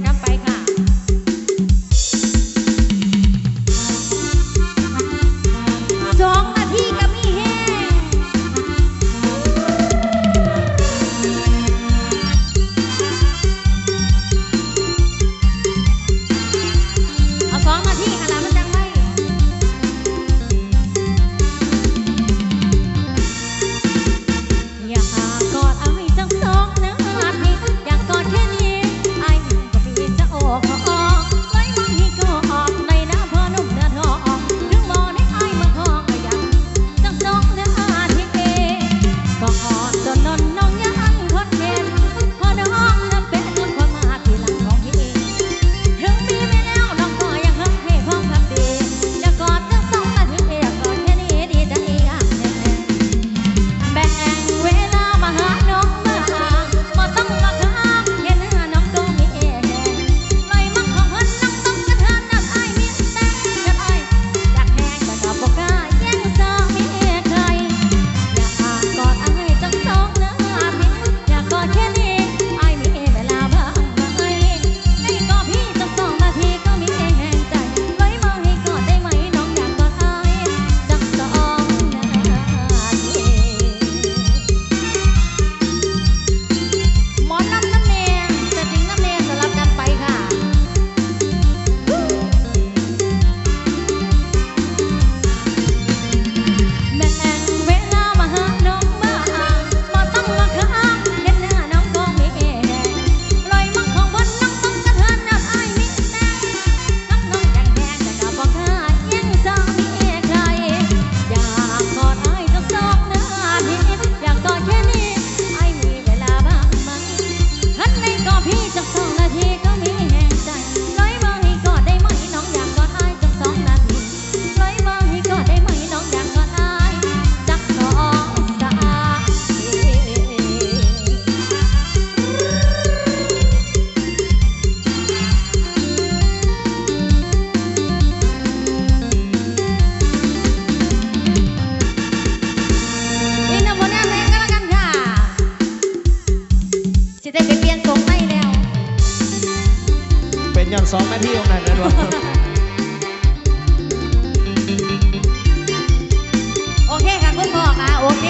Sampai? เป็นยัอนสองแม่ที่ขรงนั้นนะด้วยโอเคค่ะคุณพ่อค่ะโอเค